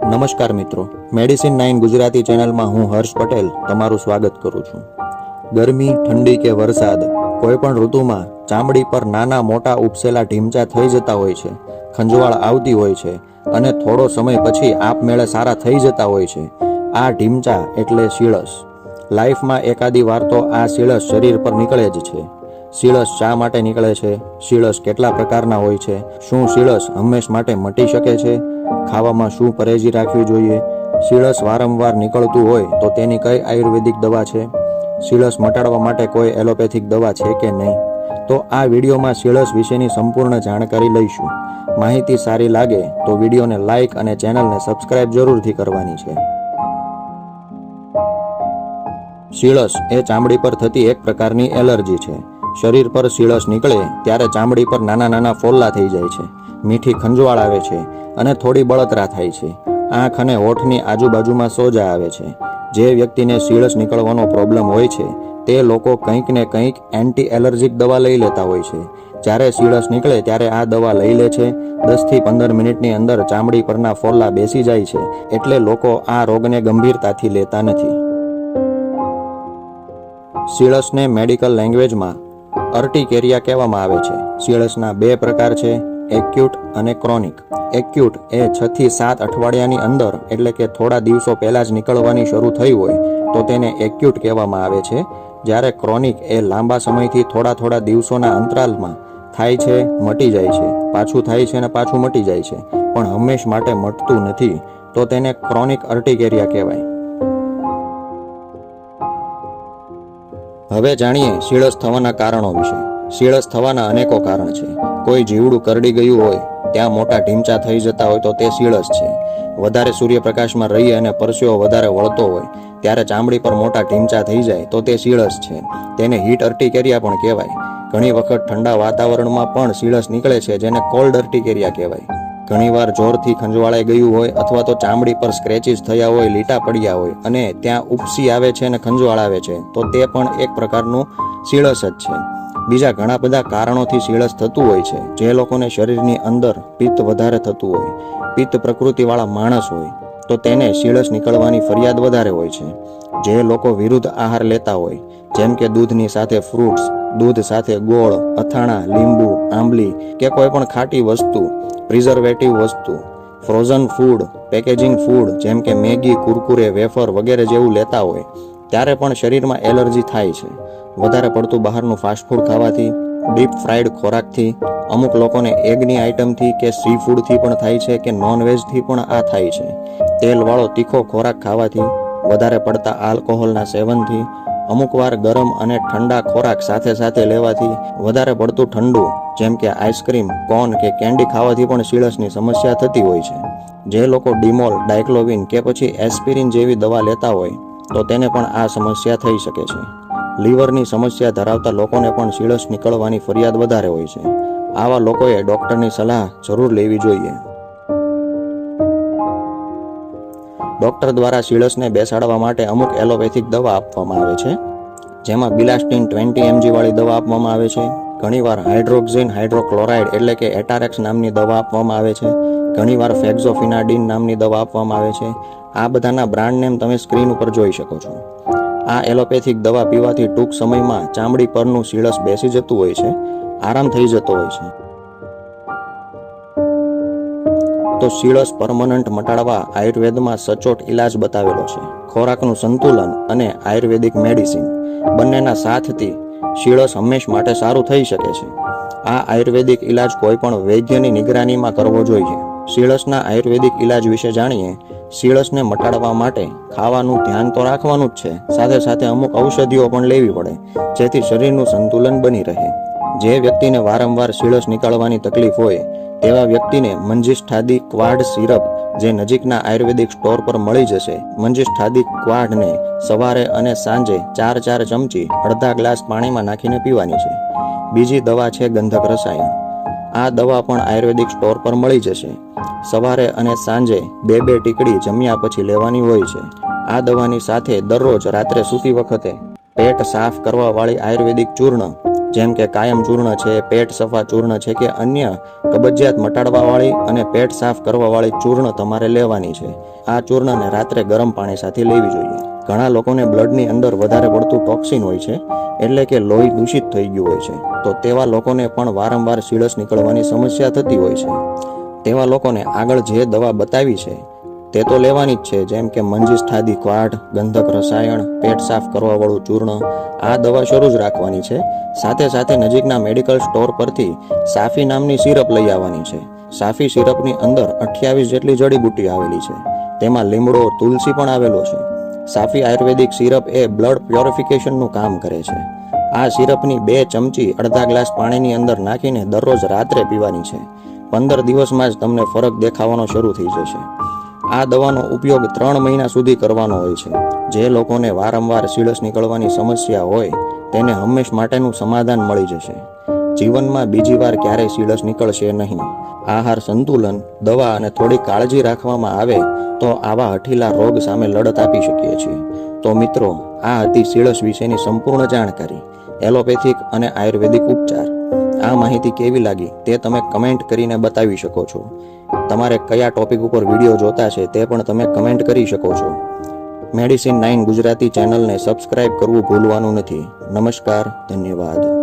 નમસ્કાર મિત્રો. Medicine nine Gujarati ચેનલમાં હું હર્ષ પટેલ તમારું સ્વાગત કરું છું. ગરમી, ઠંડી કે વરસાદ કોઈ પણ ઋતુમાં ચામડી પર નાના મોટા ઉપસેલા ઢીમચા થઈ જતા હોય છે, ખંજવાળ આવતી હોય છે અને થોડો સમય પછી આપમેળે સારા થઈ જતા હોય છે. આ ઢીમચા એટલે શીળસ. લાઈફમાં એકાદી વાર તો આ શીળસ શરીર પર નીકળે જ છે. શીળસ શા માટે નીકળે છે? શીળસ કેટલા પ્રકારના હોય છે? શું શીળસ હંમેશ માટે મટી શકે છે? ખાવામાં શું પરેજી રાખવી જોઈએ? શીળસ વારંવાર નીકળતું હોય તો તેની કઈ આયુર્વેદિક દવા છે? શિળસ મટાડવા માટે કોઈ એલોપેથિક દવા છે કે નહીં? તો આ વિડીયોમાં શીળસ વિશેની સંપૂર્ણ જાણકારી લઈશું. માહિતી સારી લાગે તો વિડીયોને લાઇક અને ચેનલને સબસ્ક્રાઇબ જરૂરથી કરવાની છે. શીળસ એ ચામડી પર થતી એક પ્રકારની એલર્જી છે. શરીર પર શીળસ નીકળે ત્યારે ચામડી પર નાના નાના ફોલ્લા થઈ જાય છે. મીઠી ખંજવાળ આવે છે અને થોડી બળતરા થાય છે. આંખ અને હોઠની આજુબાજુમાં સોજા આવે છે. જે વ્યક્તિને શીળસ નીકળવાનો પ્રોબ્લેમ હોય છે, તે લોકો કંઈક ને કંઈક એન્ટી એલર્જીક દવા લઈ લેતા હોય છે. જ્યારે શીળસ નીકળે ત્યારે આ દવા લઈ લે છે. દસથી પંદર મિનિટની અંદર ચામડી પરના ફોલ્લા બેસી જાય છે, એટલે લોકો આ રોગને ગંભીરતાથી લેતા નથી. શીળસને મેડિકલ લેંગ્વેજમાં અર્ટિકેરિયા કહેવામાં આવે છે. શીળસના બે પ્રકાર છે, એક્યુટ અને ક્રોનિક. એક્યુટ એ છ થી સાત અઠવાડિયાની અંદર, એટલે કે થોડા દિવસો પહેલાં જ નીકળવાની શરૂ થઈ હોય, તો તેને એક્યુટ કહેવામાં આવે છે. જ્યારે ક્રોનિક એ લાંબા સમયથી થોડા થોડા દિવસોના અંતરાલમાં થાય છે, મટી જાય છે, પાછું થાય છે અને પાછું મટી જાય છે, પણ હંમેશ માટે મટતું નથી, તો તેને ક્રોનિક અર્ટિકેરિયા કહેવાય. હવે જાણીએ શીળસ થવાના કારણો વિશે. શીળસ થવાના અનેકો કારણ છે. કોઈ જીવડું કરડી ગયું હોય, ત્યાં મોટા ઢીમચા થઈ જતા હોય તો તે શીળસ છે. વધારે સૂર્યપ્રકાશમાં રહી અને પરસેવો વધારે વળતો હોય, ત્યારે ચામડી પર મોટા ઢીમચા થઈ જાય તો તે શીળસ છે. તેને હીટ અર્ટિકેરિયા પણ કહેવાય. ઘણી વખત ઠંડા વાતાવરણમાં પણ શીળસ નીકળે છે, જેને કોલ્ડ અર્ટિકેરિયા કહેવાય. ઘણીવાર જોરથી ખંજવાળાઈ ગયું હોય અથવા તો ચામડી પર સ્ક્રેચીસ થયા હોય, લીટા પડ્યા હોય અને ત્યાં ઉપસી આવે છે અને ખંજવાળ આવે છે, તો તે પણ એક પ્રકારનું શીળસ જ છે. બીજા ઘણા બધા કારણોથી શીળસ થતું હોય છે. જે લોકોને શરીરની અંદર પિત્ત વધારે થતું હોય, પિત્ત પ્રકૃતિવાળા માણસ હોય, તો તેને શીળસ નીકળવાની ફરિયાદ વધારે હોય છે. જે લોકો વિરુદ્ધ આહાર લેતા હોય, જેમ કે દૂધની સાથે ફ્રૂટ્સ દૂધ સાથે ગોળ, અથાણા, લીંબુ, આંબલી કે કોઈ પણ ખાટી વસ્તુ પ્રિઝર્વેટિવ વસ્તુ ફ્રોઝન ફૂડ પેકેજિંગ ફૂડ જેમ કે મેગી, કુરકુરે, વેફર વગેરે જેવું લેતા હોય, ત્યારે પણ શરીરમાં એલર્જી થાય છે. વધારે પડતું બહારનું ફાસ્ટફૂડ ખાવાથી ડીપ ફ્રાઈડ ખોરાકથી, અમુક લોકોને એગની આઇટમથી કે સી ફૂડથી પણ થાય છે કે નોનવેજથી પણ આ થાય છે. તેલવાળો તીખો ખોરાક ખાવાથી વધારે પડતા આલ્કોહોલના સેવનથી અમુક વાર ગરમ અને ઠંડા ખોરાક સાથે સાથે લેવાથી વધારે પડતું ઠંડુ, જેમ કે આઈસ્ક્રીમ, કોન કે કેન્ડી ખાવાથી પણ શીળસની સમસ્યા થતી હોય છે. જે લોકો ડિમોલ, ડાયક્લોવિન કે પછી એસ્પિરિન જેવી દવા લેતા હોય, તો તેને પણ આ સમસ્યા થઈ શકે છે. લીવરની સમસ્યા ધરાવતા લોકોને પણ શીળસ નીકળવાની ફરિયાદ વધારે હોય છે. આવા લોકોએ ડૉક્ટરની સલાહ જરૂર લેવી જોઈએ. ડૉક્ટર દ્વારા શીળસને બેસાડવા માટે અમુક એલોપેથિક દવા આપવામાં આવે છે, જેમાં બિલાસ્ટિન ટ્વેન્ટી એમજી વાળી દવા આપવામાં આવે છે, ઘણીવાર હાઇડ્રોક્ઝિન, હાઇડ્રોક્લોરાઇડ એટલે કે એટારેક્સ નામની દવા આપવામાં આવે છે, ઘણીવાર ફેક્ઝોફિનાડિન નામની દવા આપવામાં આવે છે, આ બધાના બ્રાન્ડ નેમ તમે સ્ક્રીન ઉપર જોઈ શકો છો. આ એલોપેથિક દવા પીવાથી ટૂંક સમયમાં ચામડી પરનું શીળસ બેસી જતું હોય છે, આરામ થઈ જતો હોય છે. તો સીળસ પરમનન્ટ મટાડવા આયુર્વેદમાં સચોટ ઇલાજ બતાવેલો છે. ખોરાકનું સંતુલન અને આયુર્વેદિક મેડિસિન બંનેના સાથથી શીળસ હંમેશ માટે સારું થઈ શકે છે. આ આયુર્વેદિક ઇલાજ કોઈ પણ વૈદ્યની નિગરાનીમાં કરવો જોઈએ. શીળસના આયુર્વેદિક ઇલાજ વિશે જાણીએ, શીળસને મટાડવા માટે ખાવાનું ધ્યાન તો રાખવાનું જ છે. સાથે સાથે અમુક ઔષધિઓ પણ લેવી પડે, જેથી શરીરનું સંતુલન બની રહે. જે વ્યક્તિને વારંવાર શીળસ નીકળવાની તકલીફ હોય તેવા વ્યક્તિને મંજિષ્ઠાદી ક્વાડ સિરપ, જે નજીકના આયુર્વેદિક સ્ટોર પર મળી જશે. મંજિષ્ઠાદી ક્વાડને સવારે અને સાંજે ચાર ચાર ચમચી અડધા ગ્લાસ પાણીમાં નાખીને પીવાની છે. બીજી દવા છે ગંધક રસાયણ. આ દવા પણ આયુર્વેદિક સ્ટોર પર મળી જશે. સવારે અને સાંજે બે બે ટીકડી જમ્યા પછી લેવાની હોય છે. આ દવાની સાથે દરરોજ રાત્રે સૂતી વખતે પેટ સાફ કરવા વાળી આયુર્વેદિક ચૂર્ણ જેમ કે કાયમ ચૂર્ણ છે, પેટ સફા ચૂર્ણ છે કે અન્ય કબજિયાત મટાડવાવાળી અને પેટ સાફ કરવાવાળી ચૂર્ણ તમારે લેવાની છે. આ ચૂર્ણને રાત્રે ગરમ પાણી સાથે લેવી જોઈએ. ઘણા લોકોને બ્લડની અંદર વધારે પડતું ટોક્સિન હોય છે, એટલે કે લોહી દૂષિત થઈ ગયું હોય છે. તો તેવા લોકોને પણ વારંવાર સીળસ નીકળવાની સમસ્યા થતી હોય છે. તેવા લોકોને આગળ જે દવા બતાવી છે તે તો લેવાની જ છે, જેમ કે મંજીસ, થાદી ક્વાટ ગંધક, રસાયણ, પેટ સાફ કરવાવાળું ચૂર્ણ, આ દવા શરૂ જ રાખવાની છે. સાથે સાથે નજીકના મેડિકલ સ્ટોર પરથી સાફી નામની સિરપ લઈ આવવાની છે. સાફી સિરપની અંદર અઠ્યાવીસ જેટલી જડીબુટ્ટી આવેલી છે. તેમાં લીમડો, તુલસી પણ આવેલો છે. સાફી આયુર્વેદિક સિરપ એ બ્લડ પ્યોરિફિકેશનનું કામ કરે છે. આ સિરપની બે ચમચી અડધા ગ્લાસ પાણીની અંદર નાખીને દરરોજ રાત્રે પીવાની છે. પંદર દિવસમાં જ તમને ફરક દેખાવાનો શરૂ થઈ જશે. આ દવાનો ઉપયોગ ત્રણ મહિના સુધી કરવાનો હોય છે. જે લોકોને વારંવાર સીળસ નીકળવાની સમસ્યા હોય, તેને હંમેશ માટેનું સમાધાન મળી જશે. જીવનમાં બીજી વાર ક્યારેય સીળસ નીકળશે નહીં. આહાર સંતુલન, દવા અને થોડી કાળજી રાખવામાં આવે, તો આવા હઠીલા રોગ સામે લડત આપી શકીએ છીએ. તો મિત્રો, આ હતી સીળસ વિશેની સંપૂર્ણ જાણકારી. એલોપેથિક અને આયુર્વેદિક ઉપચાર. આ માહિતી કેવી લાગી તે તમે કમેન્ટ કરીને બતાવી શકો છો. તમારે કયા ટોપિક ઉપર વીડિયો જોતા છે તે પણ તમે કમેન્ટ કરી શકો છો. મેડિસિન નાઇન ગુજરાતી ચેનલને સબસ્ક્રાઇબ કરવું ભૂલવાનું નથી. નમસ્કાર, ધન્યવાદ.